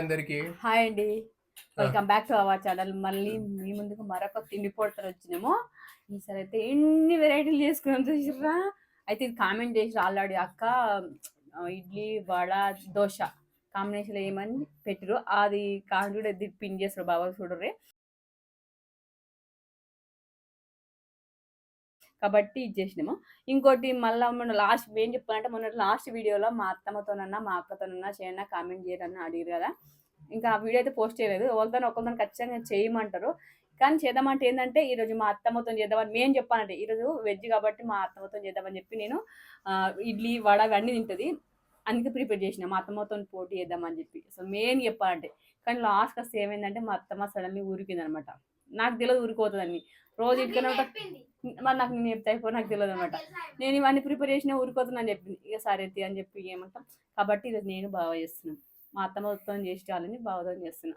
అందరికి. హాయ్ అండి. Welcome back to our channel మళ్ళీ మీ ముందుకు మరొక తిండి పొడతలు వచ్చినాము. ఈసారి అయితే ఎన్ని వెరైటీలు చేసుకున్నాం చూసిర్రా? అయితే ఇది కామెంట్ చేసి ఆల్రెడీ అక్క ఇడ్లీ వడ దోశ. కాంబినేషన్ ఏమని పెట్టిరు అది కామెంట్ కూడా ఎద్ది పిన్ చేస్తారు బాబా చూడరే కాబట్టి ఇది చేసినాము. ఇంకోటి మళ్ళీ మొన్న లాస్ట్ ఏం చెప్పాలంటే మొన్న లాస్ట్ వీడియోలో మా అత్తమ్మతోనన్నా మా అక్కతోనన్నా చేయన్నా కామెంట్ చేయరని అడిగారు కదా. ఇంకా ఆ వీడియో అయితే పోస్ట్ చేయలేదు. ఒకరితో ఒకరితో ఖచ్చితంగా చేయమంటారు. కానీ చేద్దామంటే ఏంటంటే ఈరోజు మా అత్తమ్మతో చేద్దామని మేము చెప్పానంటే ఈరోజు వెజ్ కాబట్టి మా అత్తమ్మతో చేద్దామని చెప్పి నేను ఇడ్లీ వడ అవన్నీ తింటుంది. అందుకే ప్రిపేర్ చేసిన. మా అత్తమ్మతో పోటీ చేద్దామని చెప్పి. సో మెయిన్ చెప్పాలంటే. కానీ లాస్ట్ వస్తే ఏమైందంటే మా అత్తమ్మ సడన్లీ ఊరికింది అనమాట నాకు తెలియదు ఊరిపోతుందని. రోజు ఇట్లనే మరి నాకు నేను చెప్తే అయిపో నాకు తెలియదు అనమాట నేను ఇవన్నీ ప్రిపేర్ చేసిన ఊరిపోతున్నాను చెప్పింది ఇక సరే తీ అని చెప్పి ఏమంటాం. కాబట్టి ఈరోజు నేను బాగా చేస్తున్నాను మా అత్తమ్మతో చేసి చాలని బాగా చేస్తున్నా.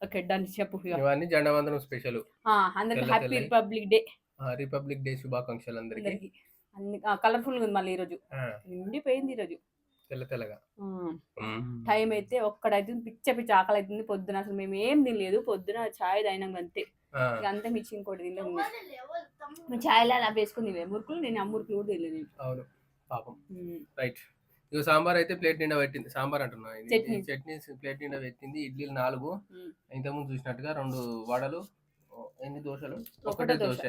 ఓకే డన్ చెప్పు. ఇవన్నీ జెండా వందనం స్పెషల్ ఆ, అందరికి happy. Republic day republic day శుభాకాంక్షలు అందరికి. కలర్ఫుల్ ఉంది మళ్ళీ ఈరోజు. నిండిపోయింది ఈరోజు. తెల్ల తెల్లగా. టైం అయితే ఒక్కడైతే పిచ్చ పిచ్చ ఆకలి అవుతుంది పొద్దున అసలు మేము ఏం తినలేదు. పొద్దున చాయ్ తాగినాం అంతే. ఇక అంతా మిర్చి ఇంకోటి తినలేదు. మేము చాయ్లో అలా వేసుకుని మురుకులు నేను ఆ మురుకులు కూడా తినలేదు. అవును. పాపం. రైట్. ఇక సాంబార్ అయితే ప్లేట్ నిండా పెట్టింది. సాంబార్ అంటున్నా. ఇది- చట్నీ. ఈ చట్నీ ప్లేట్ నిండా పెట్టింది. ఇడ్లీలు నాలుగు. ఇంతకుముందు చూసినట్టుగా రెండు వడలు ఎన్ని దోశలు? ఒకటే దోశ.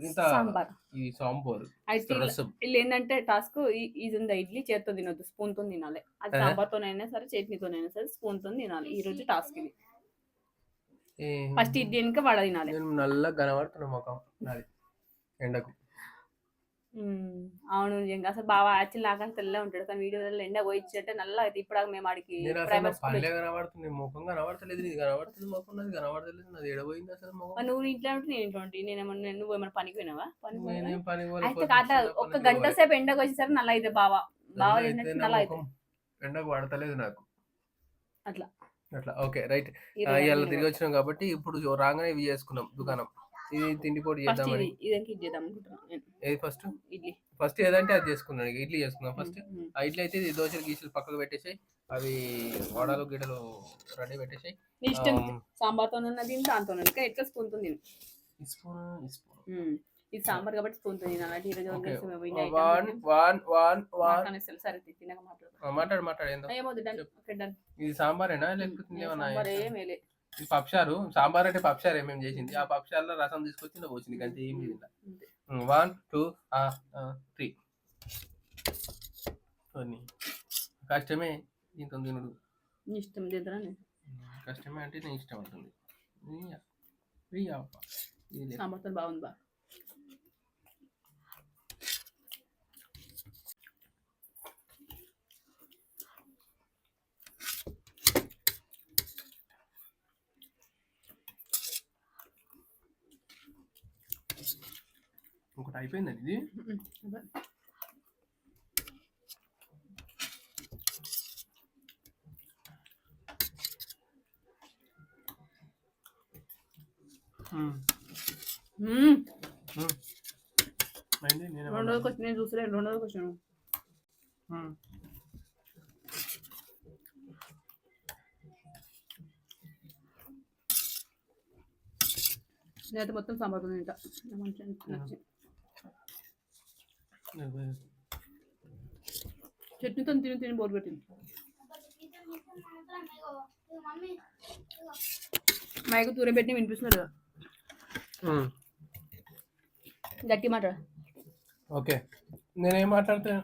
ఇంత సాంబార్. ఈ సాంబార్ వీళ్ళు ఏంటంటే టాస్క్ ఇది ఉందా? ఇడ్లీ చేత్తో తినొద్దు. స్పూన్తో తినాలి. అది ఆ. సాంబార్తోనైనా సరే చట్నీతోనైనా సరే స్పూన్తో తినాలి. ఈ రోజు టాస్క్ ఇది. ఫస్ట్ ఇడ్లీ వెనుక వడ తినాలి. నేను నల్లగా కనబడుతున్నా ముఖం నాది ఎండకు. అవును నిజంగా. అసలు బాగా యాక్చువల్ నాకు అసలు తెల్ల ఉంటాడు. కానీ వీడియోలో ఎండ పోయించంటే నల్ల అయితే ఇప్పుడు మేము ఆడికి పల్లె కనబడుతుంది ముఖం కనబడతలేదు నీది కనబడుతుంది ముఖం నాది కనబడతలేదు నాది ఎడబోయింది అసలు ముఖం? నువ్వు ఇంట్లో ఉంటే నేను ఇంట్లో నేను ఏమన్నా నువ్వు ఏమైనా పనికి పోయినావా? పని అయితే పొద్దున్న కాట చిన్న ఒక్క పనికి గంట. సేపు ఎండకు వచ్చేసరికి నల్ల అయితే బావా. బావా నల్ల అయితే. ఎండకు పడతలేదు నాకు. అట్లా. అట్లా. ఓకే. రైట్. ఇవాళ తిరిగి వచ్చినాం కాబట్టి ఇప్పుడు రాగానే ఇవి చేసుకున్నాం దుకాణం. ఇది తిండి ఫస్ట్ చేద్దామని. ఏది ఫస్ట్? ఇడ్లీ. ఫస్ట్ ఏదంటే అది చేసుకున్నాను ఇడ్లీ చేసుకుందాం ఫస్ట్. ఆ ఇడ్లీ అయితే దోశలు గీసలు పక్కకు పెట్టేసాయి. అవి వడలు గిడలు రెడీ పెట్టేసాయి. సాంబార్తో తిని దాంతో ఎట్లా స్పూన్ స్పూన్. స్పూన్. ఇది సాంబార్ కాబట్టి స్పూన్తో తినాలి. అంటే ఈరోజు వన్ వన్ వన్ వన్. సరే మాట్లాడు మాట్లాడు మాట్లాడు ఏందో. ఇది సాంబారేనా లేకపోతే సాంబార్ ఏమేలే ఇది పప్చారు సాంబార్ అంటే పప్చారు ఏమేమి చేసింది? ఆ పప్చారులో రసం తీసుకొచ్చి ఇలా పోసింది అంతే. ఏం లేదు. One two three. కష్టమే దీంతో తినుడు. ఇష్టం తిద్దరా నేను? కష్టమే అంటే నేను ఇష్టం లేదు. సాంబార్తో బాగుంది బా ఇంకోటి అయిపోయిందండి ఇది ఉమ్. అదే. ఉమ్. ఉమ్. ఉమ్. అయింది నేను రెండోది క్వశ్చన్ నేను చూసలే రెండోది క్వశ్చన్ ఉమ్. నేనైతే మొత్తం సాంబార్ తింటా నాకు మంచిగా నచ్చింది చట్నీతో తిని తిని బోర్ పెట్టింది మైకు దూరం పెట్టి వినిపిస్తున్నారు కదా. గట్టి మాట ఓకే. నేనేం మాట్లాడుతా?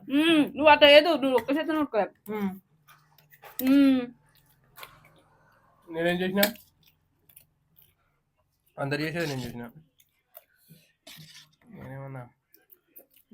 నువ్వు అట్లా ఏదో నువ్వు ఒక్క ఉమ్. మ్మ్. నేనేం చేసిన? అందరు చేసేది నేను చేసిన.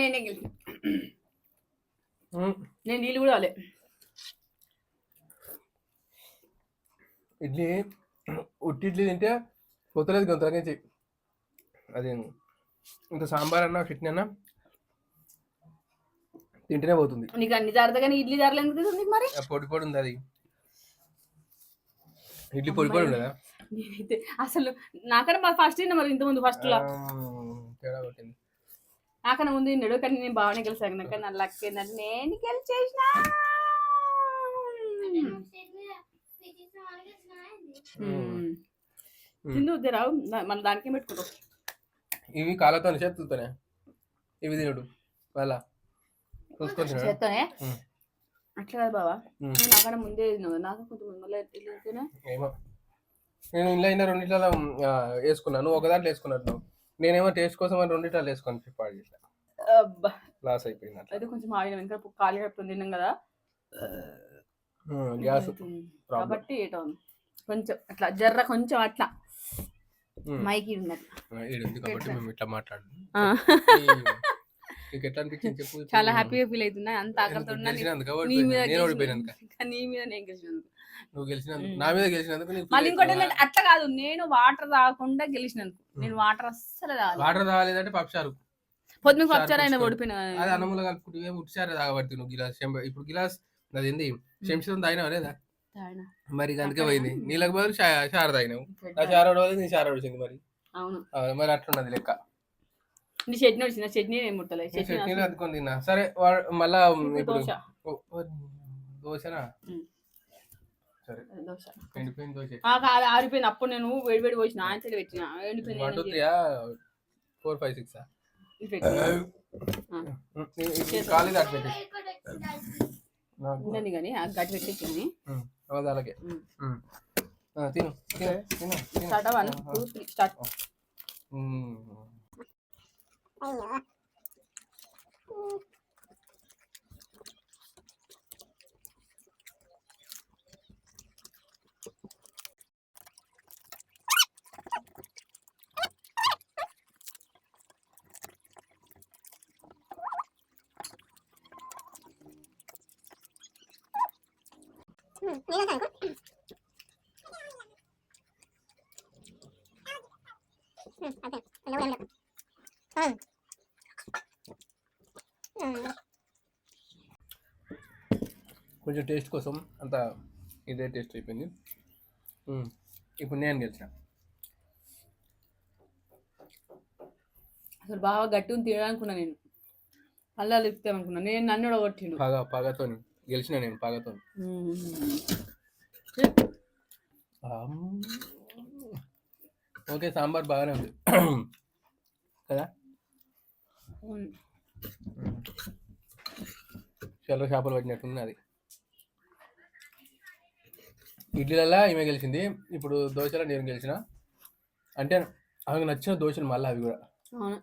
నేనే గెలిచిన. నేను నీళ్ళు కూడా వాళ్ళే ఇడ్లీ ఉట్టి ఇడ్లీ తింటే కొత్తలేదు కొంత నుంచి అది ఇంత సాంబార్ అన్నా చట్నీ అన్నా తింటేనే పోతుంది. నీకు అన్ని జాగ్రత్త కానీ ఇడ్లీ జారలు ఎందుకు నీకు మరి? పొడి పొడి ఉంది అది ఇడ్లీ పొడి పొడి ఉండదా అసలు నాకన్నా ఫస్ట్ తిన్నా మరి ఇంతకుముందు ఫస్ట్ లా తేడా కొట్టింది. నాకన్నా ముందు తిన్నాడు కానీ నేను బాగానే గెలిచాను నాకు నా లక్ ఏంటంటే నేను గెలిచేసిన. తిందు రావు. మన దానికే పెట్టుకుంటావు? ఇవి కాళ్ళతో చేతులతోనే. ఇవి తినడు. వాళ్ళ. చేత్తోనే. అట్లా కాదు బావా. ఉమ్. నువ్వు నాకన్నా ముందే తిన్నావు నాకు కొంచెం మళ్ళీ? ఏమో. నేను ఇలా అయినా రెండిట్లలో వేసుకున్నాను ఒక దాంట్లో వేసుకున్నాను నువ్వు. నేనేమో టేస్ట్ కోసం అని రెండిట్లలో వేసుకొని చేసిన అబ్బా. లాస్ అయిపోయింది అట్లా. అయితే కొంచెం ఆయిల్ ఇంకా ఖాళీ కడుపుని తిన్నాం కదా. గ్యాస్ కాబట్టి ఏటో. కొంచెం అట్లా జర్ర కొంచెం అట్లా. మైకి ఉన్నట్టు ఉంది కాబట్టి మేము ఇట్లా మాట్లాడు ఆ. నీకు ఎట్లా అనిపించింది చెప్పు. చాలా హ్యాపీగా ఫీల్ అవుతున్నా అంత ఆకలితో ఉన్నా నీ- మీద. నేను గెలిచిన- ఓడిపోయినందుకు నీ మీద నేను గెలిచినందుకు. నువ్వు గెలిచినందుకు. నా మీద గెలిచినందుకు మళ్ళీ ఇంకోటి అట్లా కాదు నేను వాటర్ తాగకుండా గెలిచినందుకు. నేను వాటర్ అస్సలు తాగాలి వాటర్ తాగలేదంటే పప్చారు పొద్దున చారు వచ్చారు ఆయన పోసుకో. ఓడిపోయిన అది అన్నములు కలుపుకుంటే ఉట్టిసారి తాగబడుతుంది నువ్వు గిలాస్ ఇప్పుడు గిలాస్ అది ఏంది శంషం తాగినావు లేదా. మరి అందుకే పోయింది. నీళ్ళకి బదులు షార తాగినావు. నా నీ ఓడిచింది మరి. అవును. మరి అట్లున్నది లెక్క. నీ చట్నీ వచ్చిన చట్నీ ఏం ముట్టలేదు నీ చట్నీ అందుకొని తిన్నా. సరే మళ్ళా ఇప్పుడు దోశనా. సరే. దోశ. ఆ, కాదు, ఆరిపోయింది. అప్పుడు నేను వేడి వేడి పోసిన. ఆయన సైడ్ పెట్టిన. ఎండిపోయింది one two four five six? అటు ఉన్నది కానీ గట్టి పెట్టించింది అలాగే. తిను. తిను తిను తిను. Start one two three start um. కొంచెం టేస్ట్ కోసం అంత ఇదే టేస్ట్ అయిపోయింది. ఇప్పుడు నేను గెలిచిన. అసలు బాగా గట్టి ఉంది తినడానుకున్నా నేను. అల్లా లిపుతామనుకున్నా నేను నన్ను కూడా కొట్టిండు పగ పగతో గెలిచిన నేను పగతో ఓకే సాంబార్ బాగానే ఉంది. కదా? చల్ల చేపలు పట్టినట్టుంది అది. ఇడ్లీలలో ఈమె గెలిచింది. ఇప్పుడు దోశలో నేను గెలిచిన. అంటే ఆమెకు నచ్చిన దోశలు మళ్ళీ అవి కూడా. అవును.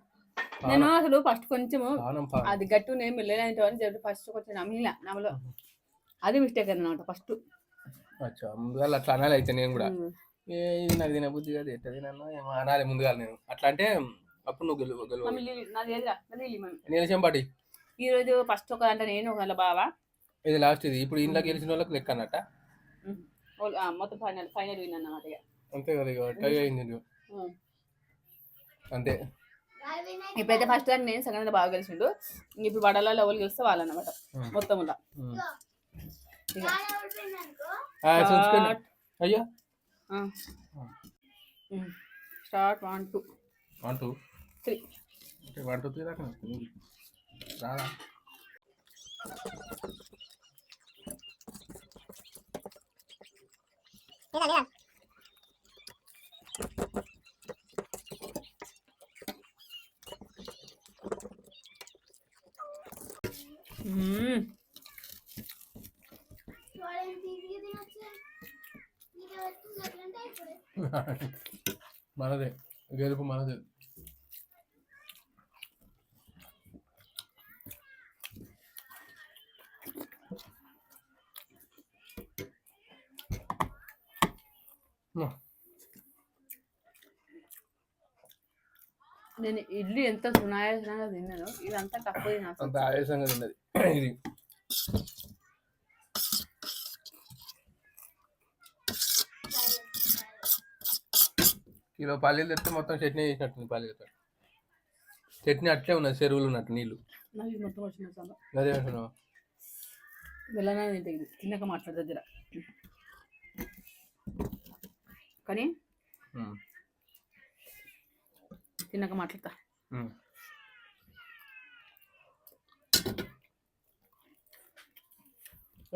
నేను అసలు ఫస్ట్ కొంచెము పానం అది గట్టు నేను వెళ్ళలేంటి అని చెప్పి ఫస్ట్ కొంచెం నమ్మిలా నమ్మలో. అది మిస్టేక్ అన్నమాట ఫస్ట్. అచ్చా ముందుగా అట్లా అనాలి అయితే నేను కూడా. ఏ ఇది నాకు తిన బుద్ధి కాదు ఎట్ట తినను ఏమో అనాలి ముందుగా నేను. అట్లా అంటే అప్పుడు నువ్వు గెలువు గెలువు. మమ్మీ లిల్లీ నాది ఏదిరా మళ్ళీ లిల్లీ మమ్మీ. నేను చెంపాటి ఈ రోజు ఫస్ట్ ఒక అంటే నేను ఒక బావా? ఇది లాస్ట్ ఇది. ఇప్పుడు ఇంట్లో గెలిచిన వాళ్ళకి లెక్క అన్నట్ట. మొత్తం ఫైనల్ ఫైనల్ విన్ అన్నమాట ఇక. అంతే కదా ఇక టై అయింది ఇది. ఉమ్. అంతే. ఇప్పుడైతే ఫస్ట్ దాన్ని నేను సెకండ్ బాగా గెలిచిండు. ఇప్పుడు వడలలో ఎవరు గెలిస్తే వాళ్ళు అనమాట ఉమ్. మొత్తం ఇలా అయ్యో. Start one two one two three one two three దాకా వస్తుంది. రాదా మనదే గెలుపు మనదే నేను ఇడ్లీ ఎంత సునాయాసంగా తిన్నాను ఇదంతా తక్కువ అంత ఆయాసంగా ఉన్నది ఇది. కిలో పల్లీలు తెస్తే మొత్తం చట్నీ చేసినట్టుంది పల్లీలతో చట్నీ అట్లే ఉన్నది చెరువులు ఉన్నట్టు నీళ్ళు. నాకు ఇది మొత్తం వచ్చిన అదే అంటున్నావు వెళ్ళనా తింటే తిన్నాక మాట్లాడు దగ్గర కానీ తిన్నాక మాట్లాడతా.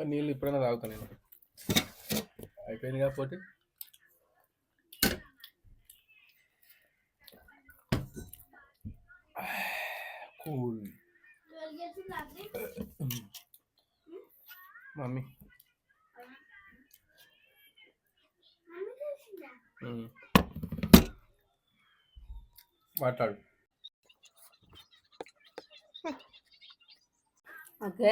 నీళ్ళు ఇప్పుడైనా తాగుతాను నేను. అయిపోయింది కాకపోతే కూల్. మమ్మీ. మాట్లాడు. ఓకే.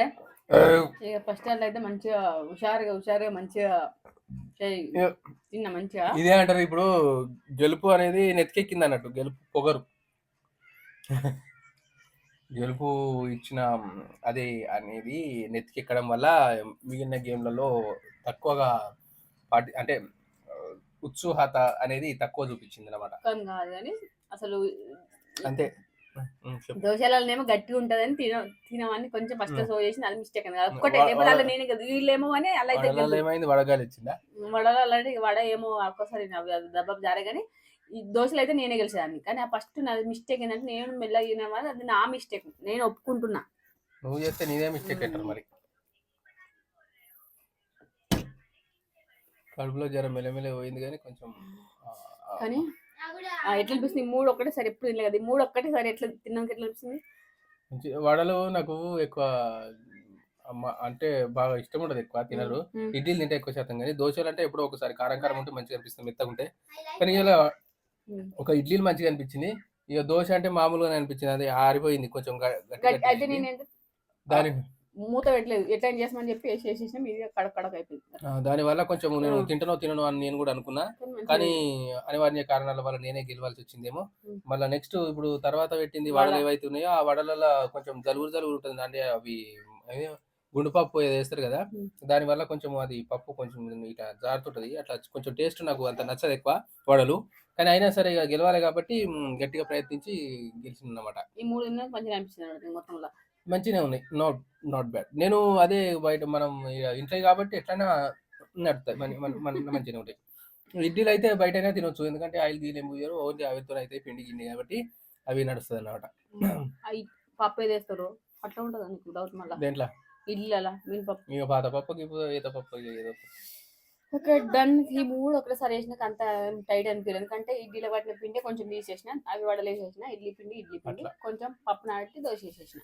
ఇక ఫస్ట్ అట్లా అయితే మంచిగా హుషారుగా హుషారుగా మంచిగా. తిన్నా మంచిగా. ఇదే అంటారు ఇప్పుడు గెలుపు అనేది నెత్తికెక్కింది అన్నట్టు గెలుపు పొగరు. గెలుపు ఇచ్చిన అది అనేది నెత్తికెక్కడం వల్ల మిగిలిన గేమ్లలో తక్కువగా పాటి అంటే ఉత్సుహత అనేది తక్కువ చూపించింది అనమాట అసలు అంతే. దోశలనేమో గట్టిగా ఉంటదని తిన తినమని కొంచెం ఫస్ట్. సో చేసి అది మిస్టేక్ అని ఒక్కటే లేకపోతే అలా నేనే కదా వీళ్ళేమో అని అలా అయితే వడగాలి వడలో అలాంటి వడ ఏమో ఒక్కసారి దెబ్బ జారే కానీ ఈ దోశలు అయితే నేనే గెలిచేదాన్ని. కానీ ఆ ఫస్ట్ నాది మిస్టేక్ ఏంటంటే నేను మెల్లగిన వల్ల అది నా మిస్టేక్ నేను ఒప్పుకుంటున్నా. నువ్వు చేస్తే నీదే మిస్టేక్ అంటారు మరి. కడుపులో జ్వరం మెల్లమెల్ల పోయింది కానీ కొంచెం కానీ ఎట్లా అనిపిస్తుంది? ఈ మూడు ఒక్కటే సరే ఎప్పుడు తినలేదు కదా? ఈ మూడు ఒక్కటే సరే ఎట్లా తిన్నాక ఎట్లా అనిపిస్తుంది? మంచి వడలు నాకు ఎక్కువ అమ్మ అంటే బాగా ఇష్టం ఉండదు ఎక్కువ తినరు. ఉమ్. ఇడ్లీలు తింటే ఎక్కువ శాతం కానీ దోశలు అంటే ఎప్పుడో ఒకసారి కారం కారం ఉంటే మంచిగా అనిపిస్తుంది మెత్తగా ఉంటే. కానీ ఇలా. ఒక ఇడ్లీలు మంచిగా అనిపించింది. ఇక దోశ అంటే మామూలుగా అనిపించింది అది ఆరిపోయింది కొంచెం దాని మూత పెట్టలేదు. ఎట్లా చేసామని చెప్పి వేసి వేసేసిన మీది కడక్ కడక్ అయిపోయింది. ఆ, దాని వల్ల కొంచెం నేను. తింటానో తినను అని నేను కూడా అనుకున్నా. కానీ అనివార్య కారణాల వల్ల నేనే గెలవాల్సి వచ్చిందేమో. మళ్ళీ నెక్స్ట్ ఇప్పుడు తర్వాత పెట్టింది వడ. వడలు. ఏవైతే ఉన్నాయో ఆ వడలలో కొంచెం జలుబు జలుబు ఉంటుంది. అంటే అవి గుండు పప్పు ఏదో వేస్తారు కదా. ఉమ్. దాని వల్ల కొంచెం అది పప్పు కొంచెం ఇట్లా జారుతుంటది. అట్లా కొంచెం టేస్ట్ నాకు అంత నచ్చదు ఎక్కువ వడలు. కానీ అయినా సరే ఇక గెలవాలి కాబట్టి గట్టిగా ప్రయత్నించి గెలిచింది అనమాట ఈ మూడు మంచిగా అనిపిస్తుంది మొత్తంలో మంచిగా ఉన్నాయి. నాట్ నాట్ బ్యాడ్ నేను అదే బయట మనం ఇంట్లో కాబట్టి ఎట్లైనా నడుతాయి. మన- మంచిగా ఉంటాయి. ఇడ్లీలు అయితే బయటైనా తినొచ్చు. ఎందుకంటే ఆయిల్ గీలు ఏం పోయారు. ఓన్లీ ఆవిరితో అయితే పిండి గిన్నె కాబట్టి అవి నడుస్తుంది పప్పు వేస్తారు? అట్లా ఉంటుంది డౌట్ మళ్ళీ? దేంట్లో? ఇడ్లీ అలా పాత పప్పు ఏదో. ఓకే డన్ ఈ మూడు ఒకసారి వేసినాక అంత టైట్ అనిపించలేదు ఎందుకంటే ఇడ్లీలో పట్టిన పిండి కొంచెం తీసేసిన అవి వడలు వేసేసిన ఇడ్లీ పిండి ఇడ్లీ పిండి. కొంచెం పప్పు నాటి దోశ వేసేసిన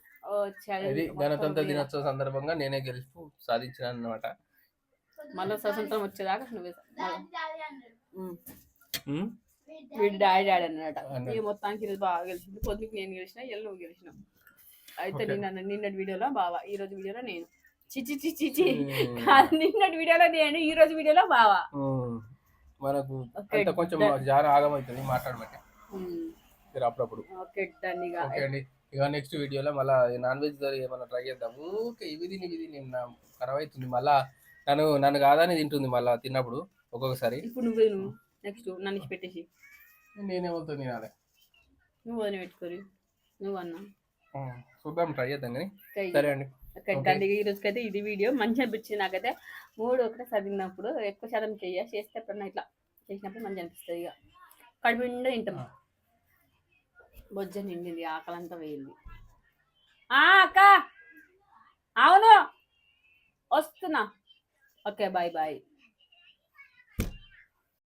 గణతంత్ర. దినోత్సవ సందర్భంగా నేనే గెలుపు సాధించిన అనమాట మళ్ళీ స్వతంత్రం వచ్చేదాకా నువ్వే. వీడి డాడీ డాడీ అన్నమాట. ఇక మొత్తానికి ఈరోజు బాగా గెలిచింది పొద్దుకి నేను గెలిచిన ఎల్లు నువ్వు గెలిచినావు అయితే. నిన్న నిన్నటి వీడియోలో బావా ఈ రోజు వీడియోలో నేను చిచి చిచి చి నిన్నటి వీడియోలో నేను ఈ రోజు వీడియోలో బావా. మనకు అంత కొంచెం. జార ఆగమవుతుంది మాట్లాడమంటే. ఉమ్. మీరు అప్పుడప్పుడు. ఓకే డన్ ఇక. ఓకే అండి. ఇక నెక్స్ట్ వీడియోలో మళ్ళీ నాన్ వెజ్ ఏమైనా ట్రై చేద్దాం. ఊకే ఇవి తిని ఇవి తిని ఖరాబ్ అవుతుంది మళ్ళా నన్ను నన్ను కాదని తింటుంది మళ్ళా తిన్నప్పుడు ఒక్కొక్కసారి. ఇప్పుడు నువ్వే నువ్వు నెక్స్ట్ నన్ను పెట్టేసి. నేనేమవుతుంది తినాలి. నువ్వు వదిలి పెట్టుకోరి. నువ్వు అన్నా. చూద్దాం ట్రై చేద్దాం కానీ. సరే అండి. ఇక ఈ రోజుకైతే ఇది వీడియో. మంచిగా అనిపించింది నాకైతే. మూడు ఒకటే చదివినప్పుడు ఎక్కువ శాతం చెయ్య చేస్తే ఎప్పుడన్నా ఇట్లా చేసినప్పుడు మంచిగా అనిపిస్తుంది ఇక కడుపు నిండా తింటాం. బొజ్జ నిండింది ఆకలంతా వేయింది ఆ, అక్క! అవును! వస్తున్నా. Okay bye bye.